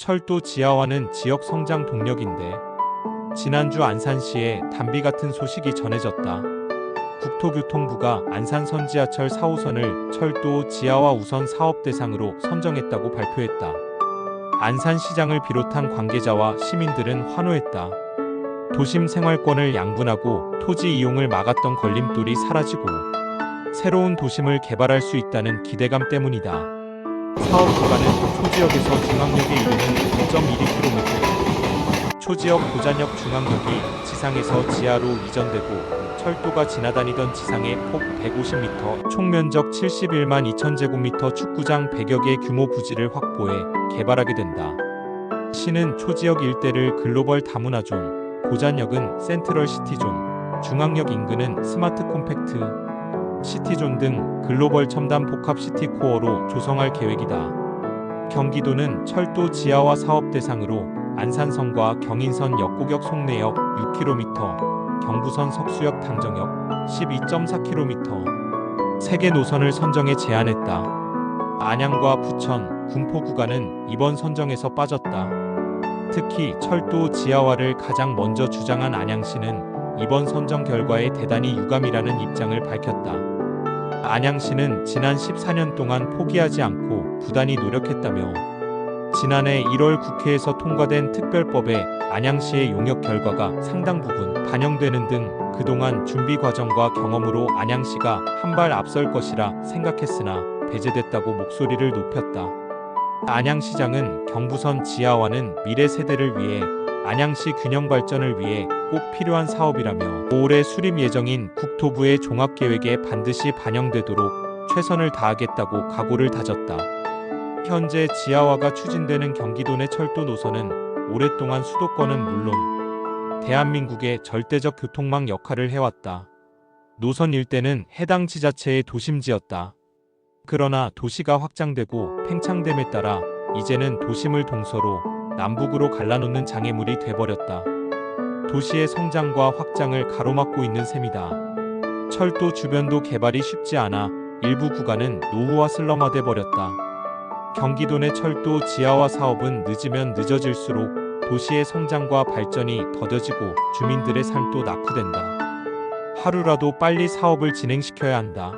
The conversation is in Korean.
철도 지하화는 지역 성장 동력인데 지난주 안산시에 담비 같은 소식이 전해졌다. 국토교통부가 안산 선 지하철 4호선을 철도 지하화 우선 사업 대상으로 선정했다고 발표했다. 안산시장을 비롯한 관계자와 시민들은 환호했다. 도심 생활권을 양분하고 토지 이용을 막았던 걸림돌이 사라지고 새로운 도심을 개발할 수 있다는 기대감 때문이다. 사업 구간은 초지역에서 중앙역에 이르는 9.12km, 초지역 고잔역 중앙역이 지상에서 지하로 이전되고 철도가 지나다니던 지상의 폭 150m, 총 면적 71만 2천 제곱미터 축구장 100여 개 규모 부지를 확보해 개발하게 된다. 시는 초지역 일대를 글로벌 다문화존, 고잔역은 센트럴 시티존, 중앙역 인근은 스마트 콤팩트, 시티존 등 글로벌 첨단 복합 시티 코어로 조성할 계획이다. 경기도는 철도 지하화 사업 대상으로 안산선과 경인선 역곡역 송내역 6km, 경부선 석수역 당정역 12.4km, 세개 노선을 선정해 제안했다. 안양과 부천, 군포 구간은 이번 선정에서 빠졌다. 특히 철도 지하화를 가장 먼저 주장한 안양시는 이번 선정 결과에 대단히 유감이라는 입장을 밝혔다. 안양시는 지난 14년 동안 포기하지 않고 부단히 노력했다며 지난해 1월 국회에서 통과된 특별법에 안양시의 용역 결과가 상당 부분 반영되는 등 그동안 준비 과정과 경험으로 안양시가 한 발 앞설 것이라 생각했으나 배제됐다고 목소리를 높였다. 안양시장은 경부선 지하화는 미래 세대를 위해 안양시 균형 발전을 위해 꼭 필요한 사업이라며 올해 수립 예정인 국토부의 종합계획에 반드시 반영되도록 최선을 다하겠다고 각오를 다졌다. 현재 지하화가 추진되는 경기도 내 철도 노선은 오랫동안 수도권은 물론 대한민국의 절대적 교통망 역할을 해왔다. 노선 일대는 해당 지자체의 도심지였다. 그러나 도시가 확장되고 팽창됨에 따라 이제는 도심을 동서로 남북으로 갈라놓는 장애물이 돼버렸다. 도시의 성장과 확장을 가로막고 있는 셈이다. 철도 주변도 개발이 쉽지 않아 일부 구간은 노후화 슬럼화돼 버렸다. 경기도 내 철도 지하화 사업은 늦으면 늦어질수록 도시의 성장과 발전이 더뎌지고 주민들의 삶도 낙후된다. 하루라도 빨리 사업을 진행시켜야 한다.